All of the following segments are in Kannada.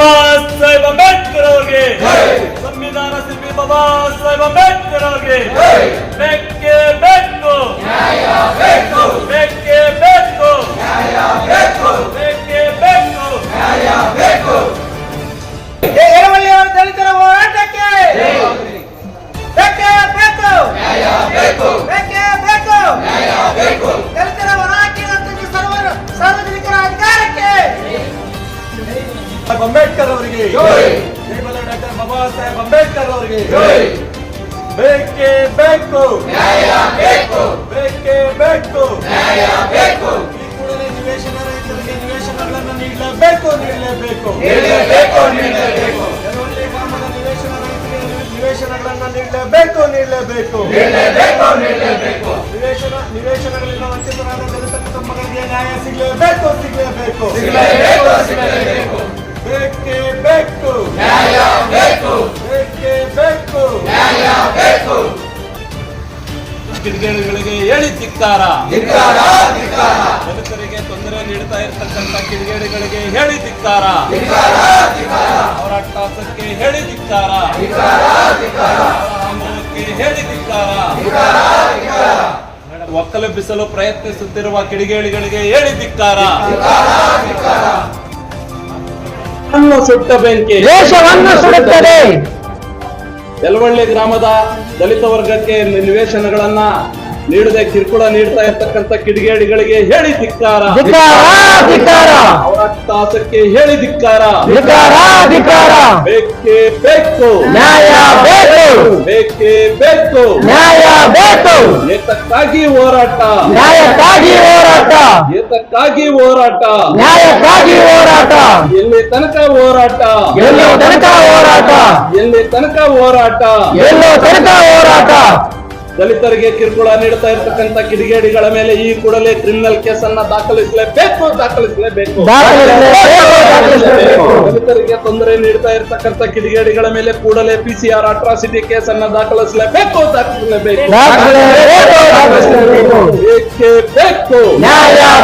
ಬಾಬಾ ಸಾಹೇಬ್ ಅಂಬೇಡ್ಕರ್ ಅವರಿಗೆ ಸಂವಿಧಾನ ಶಿಲ್ಪಿ ಬಾಬಾ ಸಾಹೇಬ್ ಅಂಬೇಡ್ಕರ್ ಅವರಿಗೆ ಬೆಕ್ಕೆ ಬೇಕು. ಅವರಿಗೆ ಡಾಕ್ಟರ್ ಬಾಬಾ ಸಾಹೇಬ್ ಅಂಬೇಡ್ಕರ್ ಅವರಿಗೆ ಬೇಕೇ ಬೇಕು. ಬೇಕೇ. ಬೇಕು ಈ ಕೂಡಲೇ ನಿವೇಶನ ರೈತರಿಗೆ ನಿವೇಶನಗಳನ್ನು ನೀಡಲೇಬೇಕು ನೀಡಲೇಬೇಕು ಕೆಲವೊಂದು ಗ್ರಾಮದ ನಿವೇಶನ ರೈತರಿಗೆ ನಿವೇಶನಗಳನ್ನು ನೀಡಲೇಬೇಕು ನೀಡಲೇಬೇಕು ನಿವೇಶನ ನಿವೇಶನಗಳಿಂದ ವಂಚಿತರಾದ ದಲಿತ ಕುಟುಂಬಗಳಿಗೆ ನ್ಯಾಯ ಸಿಗಲೇಬೇಕು ಸಿಗಲೇಬೇಕು ಬೇಕೇ ಬೇಕು ನ್ಯಾಯ ಬೇಕು ಕಿಡಿಗೇಡಿಗಳಿಗೆ ಹೇಳಿ ಧಿಕ್ಕಾರ. ದಲಿತರಿಗೆ ತೊಂದರೆ ನೀಡ್ತಾ ಇರ್ತಕ್ಕಂಥ ಕಿಡಿಗೇಡಿಗಳಿಗೆ ಹೇಳಿ ಧಿಕ್ಕಾರ. ಅವರ ಅಟ್ಟಹಾಸಕ್ಕೆ ಹೇಳಿ ಧಿಕ್ಕಾರ. ಅವರ ಆಂದೋಲನಕ್ಕೆ ಹೇಳಿ ಧಿಕ್ಕಾರ. ಒಕ್ಕಲೆಬ್ಬಿಸಲು ಪ್ರಯತ್ನಿಸುತ್ತಿರುವ ಕಿಡಿಗೇಡಿಗಳಿಗೆ ಹೇಳಿ ಧಿಕ್ಕಾರ. ಅನ್ನು ಸುಟ್ಟ ಬೆಂಕಿ ದೇಶವನ್ನು ಸುಡುತ್ತದೆ. ಯಲವಳ್ಳಿ ಗ್ರಾಮದ ದಲಿತ ವರ್ಗಕ್ಕೆ ನಿವೇಶನಗಳನ್ನ ನೀಡದೆ ಕಿರುಕುಳ ನೀಡ್ತಾ ಇರ್ತಕ್ಕಂಥ ಕಿಡಿಗೇಡಿಗಳಿಗೆ ಹೇಳಿ ಧಿಕ್ಕಾರ. ಅವರ ತಾಸಕ್ಕೆ ಹೇಳಿ ಧಿಕ್ಕಾರ. ಬೇಕೇ ಬೇಕು. ನ್ಯಾಯ ಬೇಕು. ಬೇಕೇ ಬೇಕು. ನ್ಯಾಯ ಬೇಕು. ಏತಕ್ಕಾಗಿ ಹೋರಾಟ. ನ್ಯಾಯಕ್ಕಾಗಿ ಹೋರಾಟ. ಏತಕ್ಕಾಗಿ ಹೋರಾಟ. ನ್ಯಾಯಕ್ಕಾಗಿ ಹೋರಾಟ. ಎಲ್ಲಿ ತನಕ ಹೋರಾಟ. ಎಲ್ಲೋ ತನಕ ಹೋರಾಟ. ಎಲ್ಲಿ ತನಕ ಹೋರಾಟ. ಎಲ್ಲೋ ತನಕ ಹೋರಾಟ. ದಲಿತರಿಗೆ ಕಿರುಕುಳ ನೀಡ್ತಾ ಇರ್ತಕ್ಕಂಥ ಕಿಡಿಗೇಡಿಗಳ ಮೇಲೆ ಈ ಕೂಡಲೇ ಕ್ರಿಮಿನಲ್ ಕೇಸ್ ಅನ್ನ ದಾಖಲಿಸಲೇಬೇಕು ದಾಖಲಿಸಲೇಬೇಕು. ದಲಿತರಿಗೆ ತೊಂದರೆ ನೀಡ್ತಾ ಇರ್ತಕ್ಕಂಥ ಕಿಡಿಗೇಡಿಗಳ ಮೇಲೆ ಕೂಡಲೇ ಪಿಸಿಆರ್ ಅಟ್ರಾಸಿಟಿ ಕೇಸ್ ಅನ್ನ ದಾಖಲಿಸಲೇಬೇಕು ದಾಖಲಿಸಲೇಬೇಕು. ಬೇಕೇ ಬೇಕು.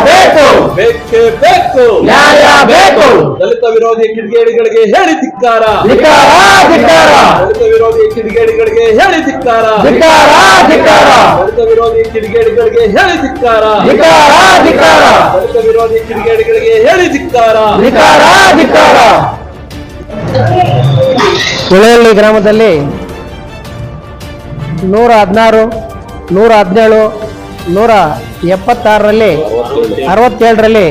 ಬೇಕು. ಬೇಕೇ ಬೇಕು. ವಿರೋಧಿ ಕಿಡಿಗೇಡಿಗಳಿಗೆ ಹೇಳಿ ಧಿಕ್ಕಾರ. ದಲಿತ ವಿರೋಧಿ ಕಿಡಿಗೇಡಿಗಳಿಗೆ ಹೇಳಿ ಧಿಕ್ಕಾರ. ಧಿಕ್ಕಾರ ಧಿಕ್ಕಾರ. ದಲಿತ ವಿರೋಧಿ ಕಿಡಿಗೇಡಿಗಳಿಗೆ ಹೇಳಿ ಧಿಕ್ಕಾರ. ಧಿಕ್ಕಾರ ಧಿಕ್ಕಾರ. ದಲಿತ ವಿರೋಧಿ ಕಿಡಿಗೇಡಿಗಳಿಗೆ ಹೇಳಿ ಧಿಕ್ಕಾರ. ಧಿಕ್ಕಾರ ಧಿಕ್ಕಾರ. ಸುಳೆಹಳ್ಳಿ ಗ್ರಾಮದಲ್ಲಿ ನೂರ ಹದಿನಾರು ನೂರ ಹದಿನೇಳು ನೂರ ಎಪ್ಪತ್ತಾರರಲ್ಲಿ ಅರವತ್ತೇಳರಲ್ಲಿ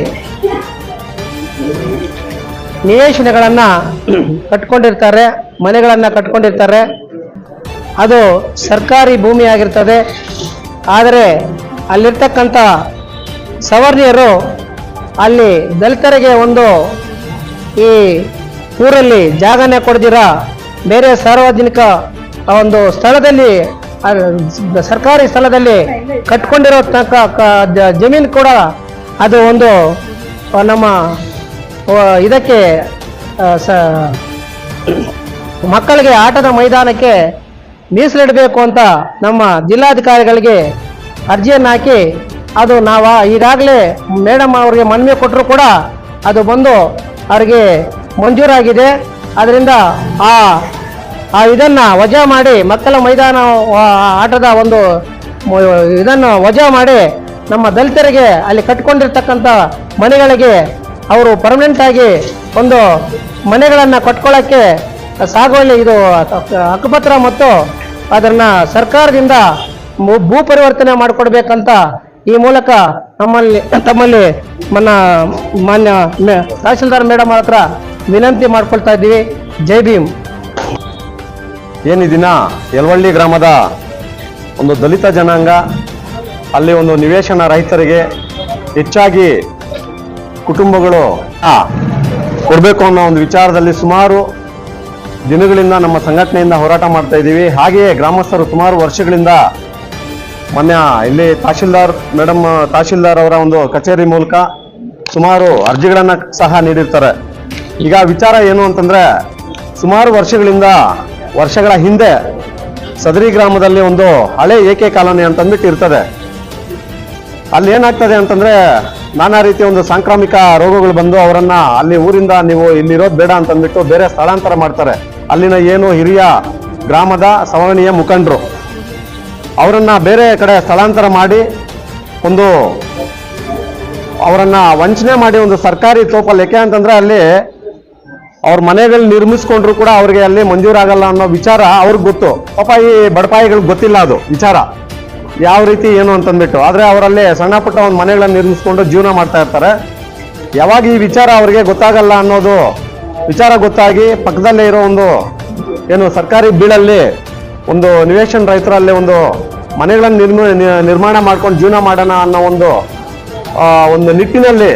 ನಿವೇಶನಗಳನ್ನು ಕಟ್ಕೊಂಡಿರ್ತಾರೆ, ಮನೆಗಳನ್ನು ಕಟ್ಕೊಂಡಿರ್ತಾರೆ. ಅದು ಸರ್ಕಾರಿ ಭೂಮಿ ಆಗಿರ್ತದೆ ಆದರೆ ಅಲ್ಲಿರ್ತಕ್ಕಂಥ ಸವರ್ಣಿಯರು ಅಲ್ಲಿ ದಲಿತರಿಗೆ ಒಂದು ಈ ಊರಲ್ಲಿ ಜಾಗನೇ ಕೊಡ್ದಿರ, ಬೇರೆ ಸಾರ್ವಜನಿಕ ಒಂದು ಸ್ಥಳದಲ್ಲಿ ಸರ್ಕಾರಿ ಸ್ಥಳದಲ್ಲಿ ಕಟ್ಕೊಂಡಿರೋ ತನಕ ಜಮೀನು ಕೂಡ ಅದು ಒಂದು ನಮ್ಮ ಇದಕ್ಕೆ ಸ, ಮಕ್ಕಳಿಗೆ ಆಟದ ಮೈದಾನಕ್ಕೆ ಮೀಸಲಿಡಬೇಕು ಅಂತ ನಮ್ಮ ಜಿಲ್ಲಾಧಿಕಾರಿಗಳಿಗೆ ಅರ್ಜಿಯನ್ನು ಹಾಕಿ ಅದು ನಾವು ಈಗಾಗಲೇ ಮೇಡಮ್ ಅವರಿಗೆ ಮನವಿ ಕೊಟ್ಟರು ಕೂಡ ಅದು ಬಂದು ಅವರಿಗೆ ಮಂಜೂರಾಗಿದೆ. ಅದರಿಂದ ಆ ಆ ಇದನ್ನು ವಜಾ ಮಾಡಿ ಮಕ್ಕಳ ಮೈದಾನ ಆಟದ ಒಂದು ಇದನ್ನು ವಜಾ ಮಾಡಿ ನಮ್ಮ ದಲಿತರಿಗೆ ಅಲ್ಲಿ ಕಟ್ಕೊಂಡಿರ್ತಕ್ಕಂಥ ಮನೆಗಳಿಗೆ ಅವರು ಪರ್ಮನೆಂಟ್ ಆಗಿ ಒಂದು ಮನೆಗಳನ್ನು ಕಟ್ಕೊಳ್ಳೋಕ್ಕೆ ಸಾಗುವಳಿ ಇದು ಹಕ್ಕುಪತ್ರ ಮತ್ತು ಅದನ್ನು ಸರ್ಕಾರದಿಂದ ಭೂ ಪರಿವರ್ತನೆ ಮಾಡಿಕೊಡ್ಬೇಕಂತ ಈ ಮೂಲಕ ನಮ್ಮಲ್ಲಿ, ತಮ್ಮಲ್ಲಿ ಮನ್ನ, ಮಾನ್ಯ ತಹಸೀಲ್ದಾರ್ ಮೇಡಮ್ ಹತ್ರ ವಿನಂತಿ ಮಾಡ್ಕೊಳ್ತಾ ಇದ್ದೀವಿ. ಜೈ ಭೀಮ್. ಏನು ಯಲವಳ್ಳಿ ಗ್ರಾಮದ ಒಂದು ದಲಿತ ಜನಾಂಗ, ಅಲ್ಲಿ ಒಂದು ನಿವೇಶನ ರೈತರಿಗೆ ಹೆಚ್ಚಾಗಿ ಕುಟುಂಬಗಳು ಕೊಡಬೇಕು ಅನ್ನೋ ಒಂದು ವಿಚಾರದಲ್ಲಿ ಸುಮಾರು ದಿನಗಳಿಂದ ನಮ್ಮ ಸಂಘಟನೆಯಿಂದ ಹೋರಾಟ ಮಾಡ್ತಾ ಇದ್ದೀವಿ. ಹಾಗೆಯೇ ಗ್ರಾಮಸ್ಥರು ಸುಮಾರು ವರ್ಷಗಳಿಂದ ಮೊನ್ನೆ ಇಲ್ಲಿ ತಹಶೀಲ್ದಾರ್, ಮೇಡಮ್, ತಹಶೀಲ್ದಾರ್ ಅವರ ಒಂದು ಕಚೇರಿ ಮೂಲಕ ಸುಮಾರು ಅರ್ಜಿಗಳನ್ನು ಸಹ ನೀಡಿರ್ತಾರೆ. ಈಗ ವಿಚಾರ ಏನು ಅಂತಂದ್ರೆ, ಸುಮಾರು ವರ್ಷಗಳಿಂದ, ವರ್ಷಗಳ ಹಿಂದೆ ಸದರಿ ಗ್ರಾಮದಲ್ಲಿ ಒಂದು ಹಳೆ ಏಕೆ ಕಾಲೋನಿ ಅಂತಂದ್ಬಿಟ್ಟು ಇರ್ತದೆ. ಅಲ್ಲಿ ಏನಾಗ್ತದೆ ಅಂತಂದ್ರೆ ನಾನಾ ರೀತಿಯ ಒಂದು ಸಾಂಕ್ರಾಮಿಕ ರೋಗಗಳು ಬಂದು ಅವರನ್ನ ಅಲ್ಲಿ ಊರಿಂದ ನೀವು ಇಲ್ಲಿರೋದು ಬೇಡ ಅಂತಂದ್ಬಿಟ್ಟು ಬೇರೆ ಸ್ಥಳಾಂತರ ಮಾಡ್ತಾರೆ. ಅಲ್ಲಿನ ಏನು ಹಿರಿಯ ಗ್ರಾಮದ ಸವರ್ಣೀಯ ಮುಖಂಡರು. ಅವರನ್ನ ಬೇರೆ ಕಡೆ ಸ್ಥಳಾಂತರ ಮಾಡಿ ಒಂದು ಅವರನ್ನ ವಂಚನೆ ಮಾಡಿ ಒಂದು ಸರ್ಕಾರಿ ತೋಪಲ್ಲಿ. ಯಾಕೆ ಅಂತಂದ್ರೆ ಅಲ್ಲಿ ಅವ್ರ ಮನೆಗಳು ನಿರ್ಮಿಸ್ಕೊಂಡ್ರು ಕೂಡ ಅವ್ರಿಗೆ ಅಲ್ಲಿ ಮಂಜೂರಾಗಲ್ಲ ಅನ್ನೋ ವಿಚಾರ ಅವ್ರಿಗೆ ಗೊತ್ತು. ಪಾಪ ಈ ಬಡಪಾಯಿಗಳಿಗೆ ಗೊತ್ತಿಲ್ಲ ಅದು ವಿಚಾರ. ಯಾವ ರೀತಿ, ಏನು ಅಂತಂದ್ಬಿಟ್ಟು. ಆದರೆ ಅವರಲ್ಲಿ ಸಣ್ಣ ಪುಟ್ಟ ಒಂದು ಮನೆಗಳನ್ನು ನಿರ್ಮಿಸ್ಕೊಂಡು ಜೀವನ ಮಾಡ್ತಾ ಇರ್ತಾರೆ. ಯಾವಾಗ ಈ ವಿಚಾರ ಅವರಿಗೆ ಗೊತ್ತಾಗಲ್ಲ ಅನ್ನೋದು, ವಿಚಾರ ಗೊತ್ತಾಗಿ ಪಕ್ಕದಲ್ಲೇ ಇರೋ ಒಂದು, ಏನು ಸರ್ಕಾರಿ ಬೀಳಲ್ಲಿ ಒಂದು ನಿವೇಶನ ರೈತರಲ್ಲಿ ಒಂದು ಮನೆಗಳನ್ನು ನಿರ್ಮ ನಿರ್ಮಾಣ ಮಾಡ್ಕೊಂಡು ಜೀವನ ಮಾಡೋಣ ಅನ್ನೋ ಒಂದು ಒಂದು ನಿಟ್ಟಿನಲ್ಲಿ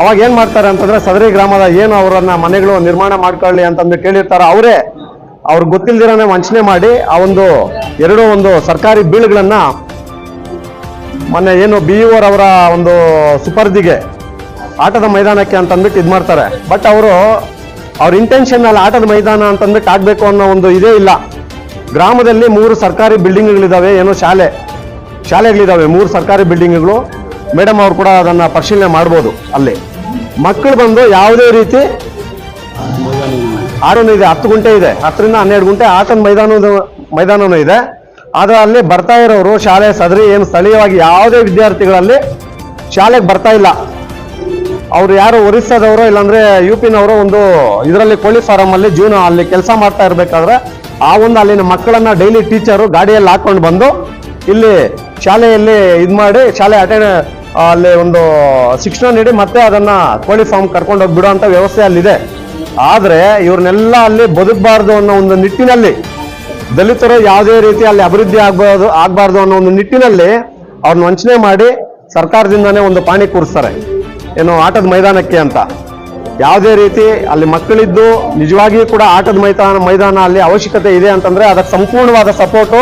ಅವಾಗ ಏನು ಮಾಡ್ತಾರೆ ಅಂತಂದರೆ ಸದರಿ ಗ್ರಾಮದ ಏನು ಅವರನ್ನು ಮನೆಗಳು ನಿರ್ಮಾಣ ಮಾಡ್ಕೊಳ್ಳಿ ಅಂತಂದು ಕೇಳಿರ್ತಾರೆ. ಅವರೇ ಅವ್ರಿಗೆ ಗೊತ್ತಿಲ್ದಿರೋನೆ ವಂಚನೆ ಮಾಡಿ ಆ ಒಂದು ಎರಡು ಒಂದು ಸರ್ಕಾರಿ ಬೀಳುಗಳನ್ನ ಮೊನ್ನೆ ಏನು ಬಿ ಅವರ ಒಂದು ಸುಪರ್ದಿಗೆ ಆಟದ ಮೈದಾನಕ್ಕೆ ಅಂತ ಅಂದ್ಬಿಟ್ಟು ಇದು ಮಾಡ್ತಾರೆ. ಬಟ್ ಅವರು ಅವ್ರ ಇಂಟೆನ್ಷನ್ ಅಲ್ಲಿ ಆಟದ ಮೈದಾನ ಅಂತ ಅಂದ್ಬಿಟ್ಟು ಆಗ್ಬೇಕು ಅನ್ನೋ ಒಂದು ಇದೇ ಇಲ್ಲ. ಗ್ರಾಮದಲ್ಲಿ ಮೂರು ಸರ್ಕಾರಿ ಬಿಲ್ಡಿಂಗ್ಗಳಿದಾವೆ, ಏನೋ ಶಾಲೆ, ಶಾಲೆಗಳಿದಾವೆ, ಮೂರು ಸರ್ಕಾರಿ ಬಿಲ್ಡಿಂಗ್ಗಳು. ಮೇಡಮ್ ಅವ್ರು ಕೂಡ ಅದನ್ನ ಪರಿಶೀಲನೆ ಮಾಡ್ಬೋದು ಅಲ್ಲಿ. ಮಕ್ಕಳು ಬಂದು ಯಾವುದೇ ರೀತಿ ಆಟನೂ ಇದೆ, ಹತ್ತು ಗುಂಟೆ ಇದೆ. ಹತ್ತರಿಂದ ಹನ್ನೆರಡು ಗುಂಟೆ ಆಟದ ಮೈದಾನದ ಮೈದಾನವೂ ಇದೆ. ಆದರೆ ಅಲ್ಲಿ ಬರ್ತಾ ಇರೋರು ಶಾಲೆ ಸದರಿ ಏನು ಸ್ಥಳೀಯವಾಗಿ ಯಾವುದೇ ವಿದ್ಯಾರ್ಥಿಗಳಲ್ಲಿ ಶಾಲೆಗೆ ಬರ್ತಾ ಇಲ್ಲ. ಅವ್ರು ಯಾರು ಒರಿಸ್ಸಾದವರು ಇಲ್ಲಾಂದ್ರೆ ಯು ಪಿನವರು ಒಂದು ಇದರಲ್ಲಿ ಕೋಳಿ ಫಾರಂ ಅಲ್ಲಿ ಜೀವನ ಅಲ್ಲಿ ಕೆಲಸ ಮಾಡ್ತಾ ಇರಬೇಕಾದ್ರೆ ಆ ಒಂದು ಅಲ್ಲಿನ ಮಕ್ಕಳನ್ನ ಡೈಲಿ ಟೀಚರು ಗಾಡಿಯಲ್ಲಿ ಹಾಕೊಂಡು ಬಂದು ಇಲ್ಲಿ ಶಾಲೆಯಲ್ಲಿ ಇದು ಮಾಡಿ ಶಾಲೆ ಅಟೆಂಡ್ ಅಲ್ಲಿ ಒಂದು ಶಿಕ್ಷಣ ನೀಡಿ ಮತ್ತೆ ಅದನ್ನ ಕೋಳಿ ಫಾರ್ಮ್ ಕರ್ಕೊಂಡು ಹೋಗಿ ಅಂತ ವ್ಯವಸ್ಥೆ ಅಲ್ಲಿದೆ. ಆದ್ರೆ ಇವ್ರನ್ನೆಲ್ಲ ಅಲ್ಲಿ ಬದುಕಬಾರ್ದು ಅನ್ನೋ ಒಂದು ನಿಟ್ಟಿನಲ್ಲಿ, ದಲಿತರು ಯಾವುದೇ ರೀತಿ ಅಲ್ಲಿ ಅಭಿವೃದ್ಧಿ ಆಗ್ಬಾರ್ದು ಆಗ್ಬಾರ್ದು ಅನ್ನೋ ಒಂದು ನಿಟ್ಟಿನಲ್ಲಿ ಅವ್ರನ್ನ ವಂಚನೆ ಮಾಡಿ ಸರ್ಕಾರದಿಂದನೇ ಒಂದು ಪಾಣಿ ಕೂರಿಸ್ತಾರೆ. ಏನು ಆಟದ ಮೈದಾನಕ್ಕೆ ಅಂತ. ಯಾವುದೇ ರೀತಿ ಅಲ್ಲಿ ಮಕ್ಕಳಿದ್ದು ನಿಜವಾಗಿಯೂ ಕೂಡ ಆಟದ ಮೈದಾನ ಮೈದಾನ ಅಲ್ಲಿ ಅವಶ್ಯಕತೆ ಇದೆ ಅಂತಂದ್ರೆ ಅದಕ್ಕೆ ಸಂಪೂರ್ಣವಾದ ಸಪೋರ್ಟು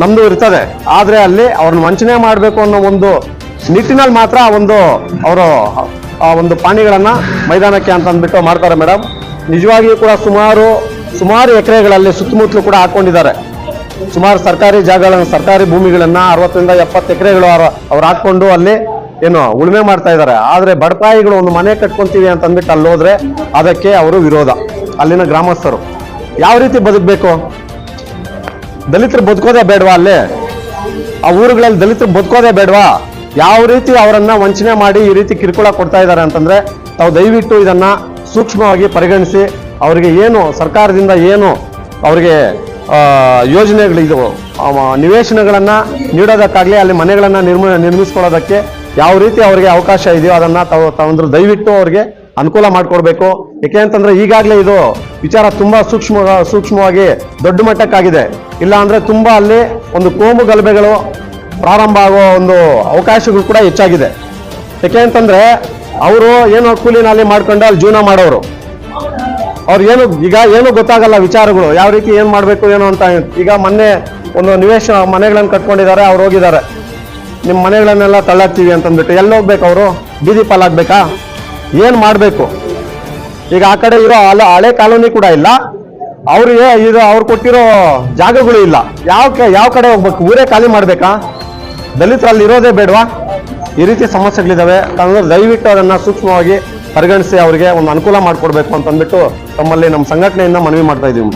ನಮ್ದು ಇರ್ತದೆ. ಆದ್ರೆ ಅಲ್ಲಿ ಅವ್ರನ್ನ ವಂಚನೆ ಮಾಡಬೇಕು ಅನ್ನೋ ಒಂದು ನಿಟ್ಟಿನಲ್ಲಿ ಮಾತ್ರ ಒಂದು ಅವರು ಆ ಒಂದು ಪಾಣಿಗಳನ್ನು ಮೈದಾನಕ್ಕೆ ಅಂತ ಅಂದ್ಬಿಟ್ಟು ಮಾಡ್ತಾರೆ ಮೇಡಮ್. ನಿಜವಾಗಿಯೂ ಕೂಡ ಸುಮಾರು ಸುಮಾರು ಎಕರೆಗಳಲ್ಲಿ ಸುತ್ತಮುತ್ತಲು ಕೂಡ ಹಾಕೊಂಡಿದ್ದಾರೆ. ಸುಮಾರು ಸರ್ಕಾರಿ ಜಾಗಗಳನ್ನು, ಸರ್ಕಾರಿ ಭೂಮಿಗಳನ್ನು ಅರವತ್ತರಿಂದ ಎಪ್ಪತ್ತು ಎಕರೆಗಳು ಅವ್ರು ಹಾಕ್ಕೊಂಡು ಅಲ್ಲಿ ಏನು ಉಳುಮೆ ಮಾಡ್ತಾ ಇದ್ದಾರೆ. ಆದರೆ ಬಡಪಾಯಿಗಳು ಒಂದು ಮನೆ ಕಟ್ಕೊಂತೀವಿ ಅಂತ ಅಂದ್ಬಿಟ್ಟು ಅಲ್ಲಿ ಹೋದ್ರೆ ಅದಕ್ಕೆ ಅವರು ವಿರೋಧ. ಅಲ್ಲಿನ ಗ್ರಾಮಸ್ಥರು. ಯಾವ ರೀತಿ ಬದುಕಬೇಕು? ದಲಿತರು ಬದುಕೋದೇ ಬೇಡವಾ ಅಲ್ಲಿ? ಆ ಊರುಗಳಲ್ಲಿ ದಲಿತರು ಬದುಕೋದೇ ಬೇಡವಾ? ಯಾವ ರೀತಿ ಅವರನ್ನ ವಂಚನೆ ಮಾಡಿ ಈ ರೀತಿ ಕಿರುಕುಳ ಕೊಡ್ತಾ ಇದ್ದಾರೆ ಅಂತಂದ್ರೆ ತಾವು ದಯವಿಟ್ಟು ಇದನ್ನ ಸೂಕ್ಷ್ಮವಾಗಿ ಪರಿಗಣಿಸಿ, ಅವರಿಗೆ ಏನು ಸರ್ಕಾರದಿಂದ ಏನು ಅವರಿಗೆ ಯೋಜನೆಗಳಿದು ನಿವೇಶನಗಳನ್ನ ನೀಡೋದಕ್ಕಾಗ್ಲಿ, ಅಲ್ಲಿ ಮನೆಗಳನ್ನ ನಿರ್ಮ, ನಿರ್ಮಿಸ್ಕೊಳ್ಳೋದಕ್ಕೆ ಯಾವ ರೀತಿ ಅವರಿಗೆ ಅವಕಾಶ ಇದೆಯೋ ಅದನ್ನ ತಾವು ತಾವಂದ್ರು ದಯವಿಟ್ಟು ಅವ್ರಿಗೆ ಅನುಕೂಲ ಮಾಡಿಕೊಡ್ಬೇಕು. ಯಾಕೆ ಅಂತಂದ್ರೆ ಈಗಾಗಲೇ ಇದು ವಿಚಾರ ತುಂಬಾ ಸೂಕ್ಷ್ಮ, ಸೂಕ್ಷ್ಮವಾಗಿ ದೊಡ್ಡ ಮಟ್ಟಕ್ಕಾಗಿದೆ. ಇಲ್ಲ ಅಂದ್ರೆ ತುಂಬಾ ಅಲ್ಲಿ ಒಂದು ಕೋಮು ಗಲಭೆಗಳು ಪ್ರಾರಂಭ ಆಗೋ ಒಂದು ಅವಕಾಶಗಳು ಕೂಡ ಹೆಚ್ಚಾಗಿದೆ. ಯಾಕೆ ಅಂತಂದರೆ, ಅವರು ಏನೋ ಕೂಲಿನಲ್ಲಿ ನಾಲಿ ಮಾಡ್ಕೊಂಡು ಅಲ್ಲಿ ಜೀವನ ಮಾಡೋರು. ಅವ್ರು ಏನು, ಈಗ ಏನು ಗೊತ್ತಾಗಲ್ಲ ವಿಚಾರಗಳು, ಯಾವ ರೀತಿ ಏನು ಮಾಡಬೇಕು, ಏನು ಅಂತ. ಈಗ ಮೊನ್ನೆ ಒಂದು ನಿವೇಶ, ಮನೆಗಳನ್ನು ಕಟ್ಕೊಂಡಿದ್ದಾರೆ, ಅವ್ರು ಹೋಗಿದ್ದಾರೆ. ನಿಮ್ಮ ಮನೆಗಳನ್ನೆಲ್ಲ ತಳ್ಳಾಕ್ತೀವಿ ಅಂತಂದ್ಬಿಟ್ಟು, ಎಲ್ಲಿ ಹೋಗ್ಬೇಕು ಅವರು? ಬೀದಿ ಪಾಲಾಗಬೇಕಾ? ಏನು ಮಾಡಬೇಕು? ಈಗ ಆ ಕಡೆ ಇರೋ ಹಲ ಹಳೆ ಕಾಲೋನಿ ಕೂಡ ಇಲ್ಲ. ಅವ್ರಿಗೆ ಇದು, ಅವ್ರು ಕೊಟ್ಟಿರೋ ಜಾಗಗಳು ಇಲ್ಲ. ಯಾವ ಯಾವ ಕಡೆ ಹೋಗ್ಬೇಕು? ಊರೇ ಖಾಲಿ ಮಾಡ್ಬೇಕಾ? ದಲಿತರಲ್ಲಿ ಇರೋದೇ ಬೇಡವಾ? ಈ ರೀತಿ ಸಮಸ್ಯೆಗಳಿದಾವೆ. ತಾವು ದಯವಿಟ್ಟು ಅವರನ್ನು ಸೂಕ್ಷ್ಮವಾಗಿ ಪರಿಗಣಿಸಿ ಅವರಿಗೆ ಒಂದು ಅನುಕೂಲ ಮಾಡಿಕೊಡ್ಬೇಕು ಅಂತಂದ್ಬಿಟ್ಟು ತಮ್ಮಲ್ಲಿ ನಮ್ಮ ಸಂಘಟನೆಯಿಂದ ಮನವಿ ಮಾಡ್ತಾ ಇದೀವಿ